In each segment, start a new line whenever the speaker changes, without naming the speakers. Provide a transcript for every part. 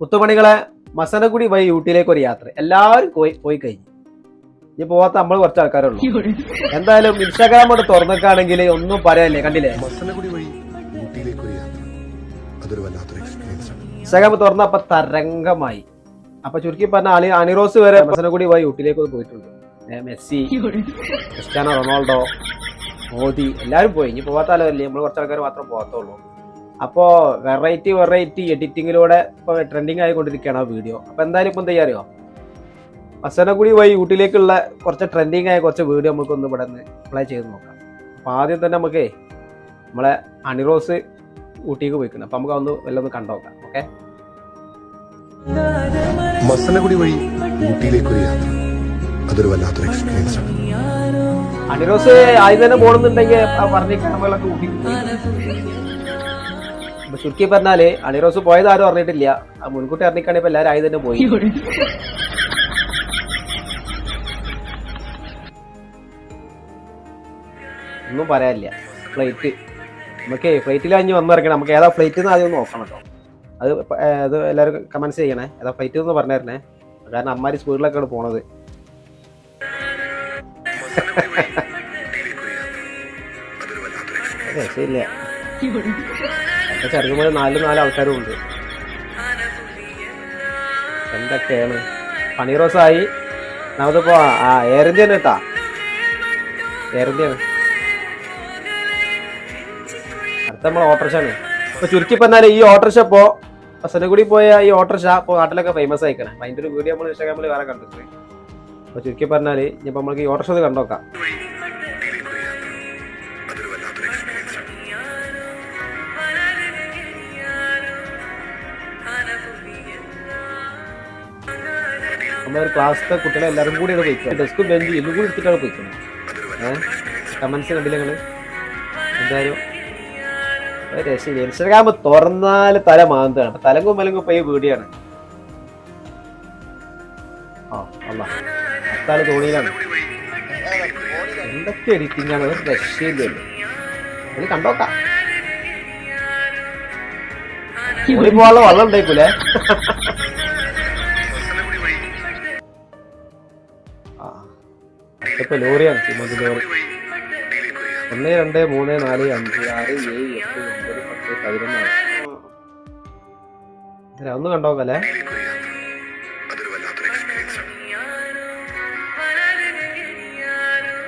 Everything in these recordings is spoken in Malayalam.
മുത്തുമണികളെ മസനഗുടി വഴി ഊട്ടിയിലേക്ക് ഒരു യാത്ര എല്ലാവരും പോയി പോയി കഴിഞ്ഞു ഇനി പോവാത്ത നമ്മൾ കുറച്ച് ആൾക്കാരുള്ളൂ എന്തായാലും ഇൻസ്റ്റാഗ്രാം കൊണ്ട് തുറന്നിട്ടാണെങ്കിൽ ഒന്നും പറയാനില്ലേ കണ്ടില്ലേ യാത്ര അതൊരു വല്ലാത്തൊരു എക്സ്പീരിയൻസ് ആണ് ഇൻസ്റ്റാഗ്രാം തുറന്ന അപ്പൊ തരംഗമായി അപ്പൊ ചുരുക്കി പറഞ്ഞ അലി അനിറോസ് വരെ മസനഗുടി വഴി ഊട്ടിയിലേക്ക് പോയിട്ടുണ്ട് മെസ്സി ക്രിസ്റ്റ്യാനോ റൊണാൾഡോ മോദി എല്ലാവരും പോയി ഇനി പോവാത്ത അല്ലേ നമ്മൾ കുറച്ച് ആൾക്കാർ മാത്രം പോകത്തുള്ളൂ അപ്പോൾ വെറൈറ്റി വെറൈറ്റി എഡിറ്റിങ്ങിലൂടെ ഇപ്പോൾ ട്രെൻഡിങ് ആയിക്കൊണ്ടിരിക്കുകയാണ് ആ വീഡിയോ അപ്പോൾ എന്തായാലും ഇപ്പം തയ്യാറിയോ അറിയോ വഴി ഊട്ടിയിലേക്കുള്ള കുറച്ച് ട്രെൻഡിങ് ആയ കുറച്ച് വീഡിയോ നമുക്കൊന്ന് ഇവിടെ നിന്ന് അപ്ലൈ ചെയ്ത് നോക്കാം അപ്പോൾ ആദ്യം തന്നെ നമുക്ക് നമ്മളെ അണിറോസ് ഊട്ടിക്ക് പോയിക്കണം അപ്പം നമുക്ക് ഒന്ന് കണ്ടുനോക്കാം ഓക്കെ
യാത്ര അതൊരു എക്സ്പീരിയൻസ് ആണ്
അണിറോസ് ആദ്യം തന്നെ പോകണമെന്നുണ്ടെങ്കിൽ പറഞ്ഞിട്ട് നമ്മളൊക്കെ ഊട്ടി അപ്പൊ ചുരുക്കി പറഞ്ഞാല് അണിറോസ് പോയത് ആരും അറിഞ്ഞിട്ടില്ല ആ മുൻകൂട്ടി അറിഞ്ഞിക്കാണെ ഇപ്പൊ എല്ലാരും ആയി തന്നെ പോയി ഒന്നും പറയാനില്ല ഫ്ലൈറ്റ് നമുക്ക് ഫ്ലൈറ്റിൽ അഞ്ഞ് വന്നിറങ്ങണം നമുക്ക് ഏതാ ഫ്ലൈറ്റ് ആദ്യം ആദ്യം നോക്കണം കേട്ടോ അത് അത് എല്ലാവരും കമൻസ് ചെയ്യണേ ഏതാ ഫ്ലൈറ്റ് എന്ന് പറഞ്ഞു കാരണം അമ്മാരി ആണ് പോണത് ശരിയല്ല പോലെ നാല് നാല് ആൾക്കാരും ഉണ്ട് എന്തൊക്കെയാണ് പണി റോസായി നമുക്കിപ്പോ ആ എയർ തന്നെ കേട്ടാ എയർ അടുത്ത നമ്മൾ ഓട്ടർഷാണ് ഇപ്പൊ ചുരുക്കി പറഞ്ഞാൽ ഈ ഓട്ടർഷ ഇപ്പോ കൂടി പോയ ഈ ഓട്ടർഷ ഇപ്പൊ നാട്ടിലൊക്കെ ഫേമസ് ആയിക്കണേ അതിന്റെ ഒരു വീഡിയോ നമ്മൾ ഇൻസ്റ്റാഗ്രാമിൽ വേറെ കണ്ടിട്ടുണ്ട് അപ്പൊ ചുരുക്കി പറഞ്ഞാൽ ഇനിയിപ്പോ നമ്മൾക്ക് ഈ ഓട്ടർഷ കണ്ടോക്കാം നമ്മളൊരു ക്ലാസ്സിലെ കുട്ടികളെ എല്ലാവരും കൂടി അവിടെ പോയിക്കുന്നത് ഡെസ്ക് ബെഞ്ച് എല്ലാം കൂടി എടുത്തിട്ടാണ് പോയിക്കുന്നത് ഏഹ് കമൻസ് കണ്ടില്ല നിങ്ങൾ എന്തായാലും രക്ഷയില്ല ഇൻസ്റ്റാഗ്രാം തുറന്നാൽ തല മാന്താണ് തലങ്കും മലങ്കും പോയി വീടിയാണ് ആ അല്ല അത്താല് തോണിയിലാണ് എന്തൊക്കെ എഡിറ്റിംഗ് ആണ് രക്ഷയില്ലല്ലോ അതിൽ കണ്ടോക്കാം പോകാനുള്ള വെള്ളം ഉണ്ടായിക്കൂലേ ഇപ്പോൾ ലോറിയാണ് ചുമത് ലോറി ഒന്ന് രണ്ട് മൂന്ന് നാല് അഞ്ച് ആറ് ഏഴ് എട്ട് ഒമ്പത് പത്ത് പതിനൊന്നാണ് ഒന്ന് കണ്ടോക്കല്ലേ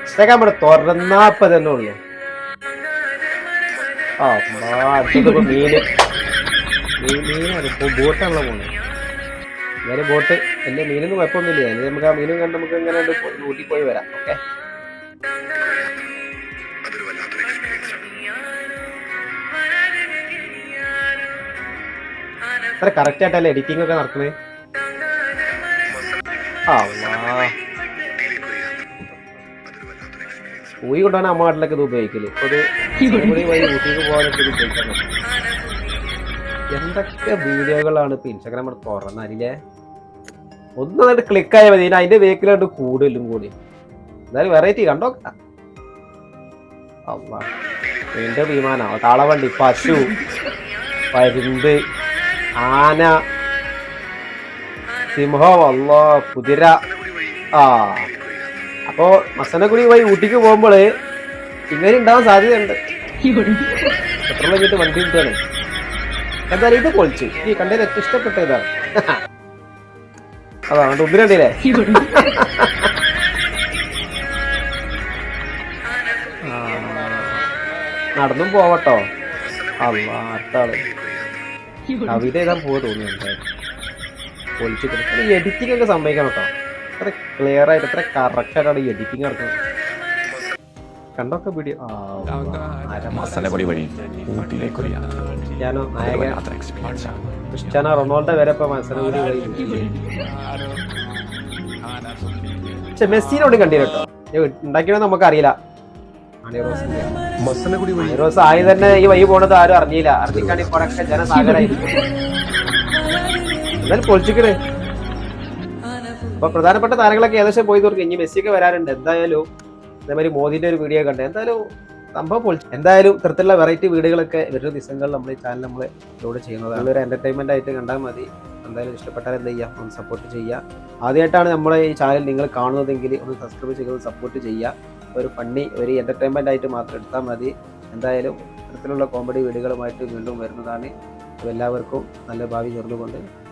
ഇൻസ്റ്റാഗ്രാം ഇവിടെ തുറന്നാപ്പ ആ മീന് മീൻ ബോട്ടാണല്ലോ പോണേ ഞാൻ ബോട്ട് എൻ്റെ മീനൊന്നും കുഴപ്പമൊന്നുമില്ല ഞാൻ നമുക്ക് ആ മീനും കണ്ട് നമുക്ക് ഇങ്ങനെ ഊട്ടി പോയി വരാം ഓക്കെ അത്ര കറക്റ്റ് ആയിട്ടല്ലേ എഡിറ്റിംഗ് ഒക്കെ നടക്കുന്നത് ഊയി കൊണ്ടാണ് അമ്മ നാട്ടിലൊക്കെ ഇത് ഉപയോഗിക്കല് അപ്പോൾ ഇത് ഊട്ടിക്ക് പോകാനൊക്കെ ഉപയോഗിക്കാൻ എന്തൊക്കെ വീഡിയോകളാണ് ഇപ്പൊ ഇൻസ്റ്റാഗ്രാം അവിടെ തുറന്ന അതിലെ ഒന്നതായിട്ട് ക്ലിക്ക് ആയാൽ മതി അതിന്റെ വേക്കിലോട്ട് കൂടുതലും കൂടി എന്തായാലും വെറൈറ്റി കണ്ടോ എന്റെ വിമാനോ താളവണ്ടി പശു പരുന്ത് ആന സിംഹം അല്ലോ കുതിര ആ അപ്പോ മസനഗുടി പോയി ഊട്ടിക്ക് പോകുമ്പോള് ഇങ്ങനെ ഉണ്ടാവാൻ സാധ്യതയുണ്ട് എത്ര വണ്ടി കിട്ടുകയാണ് എന്തായാലും ഇത് പൊളിച്ച് ഈ കണ്ടതിൽ ഏറ്റവും ഇഷ്ടപ്പെട്ട ഇതാണ് അതാണ് ഉദ്രണ്ടില്ലേ നടന്നും പോവട്ടോ അല്ലാത്താള് കവിത എഴുതാൻ പോവാ തോന്നുന്നുണ്ട് പൊളിച്ചിട്ട് എഡിറ്റിംഗ് ഒക്കെ സംഭവിക്കണം കേട്ടോ അത്ര ക്ലിയർ ആയിട്ട് അത്ര കറക്റ്റ് ആയിട്ടാണ് ഈ എഡിറ്റിംഗ് നടക്കുന്നത് കണ്ടൊക്കെ പിടി ആ
വീഡിയോ മസാലപ്പൊടി വഴി ഊട്ടിലേക്കൊരു യാത്ര
ക്രിസ്ത്യാനോ നായകൻ ക്രിസ്റ്റ്യാനോ റൊണാൾഡോ വരെ ഇപ്പൊ മത്സരം കൂടി പക്ഷെ മെസ്സിനോട് കണ്ടിരട്ടോ ഉണ്ടാക്കിയത് നമുക്കറിയില്ല റോസ് ആയി തന്നെ ഈ വഴി പോണത് ആരും അറിഞ്ഞില്ല അറിഞ്ഞിക്കാണ് ഇപ്പോഴൊക്കെ ജനസാഗരായിരിക്കും പൊളിച്ചിക്കണേ അപ്പൊ പ്രധാനപ്പെട്ട താരങ്ങളൊക്കെ ഏകദേശം പോയി തീർക്കും ഇനി മെസ്സിയൊക്കെ വരാറുണ്ട് എന്തായാലും അതേമാതിരി മോദിന്റെ ഒരു വീഡിയോ കണ്ടേ എന്തായാലും സംഭവം പൊളിച്ചു എന്തായാലും ഇത്തരത്തിലുള്ള വെറൈറ്റി വീടുകളൊക്കെ വരുന്ന ദിവസങ്ങളിൽ നമ്മൾ ഈ ചാനൽ നമ്മൾ ലോഡ് ചെയ്യുന്നതാണ് ഒരു എൻ്റർടൈൻമെൻ്റ് ആയിട്ട് കണ്ടാൽ മതി എന്തായാലും ഇഷ്ടപ്പെട്ടാൽ എന്ത് ചെയ്യാം ഒന്ന് സപ്പോർട്ട് ചെയ്യുക ആദ്യമായിട്ടാണ് നമ്മളെ ഈ ചാനൽ നിങ്ങൾ കാണുന്നതെങ്കിൽ ഒന്ന് സബ്സ്ക്രൈബ് ചെയ്ത് സപ്പോർട്ട് ചെയ്യുക ഒരു ഫണ്ണി ഒരു എൻ്റർടൈൻമെൻ്റ് ആയിട്ട് മാത്രം എടുത്താൽ മതി എന്തായാലും ഇത്തരത്തിലുള്ള കോമഡി വീടുകളുമായിട്ട് വീണ്ടും വരുന്നതാണ് എല്ലാവർക്കും നല്ല ഭാവി ചേർന്നുകൊണ്ട്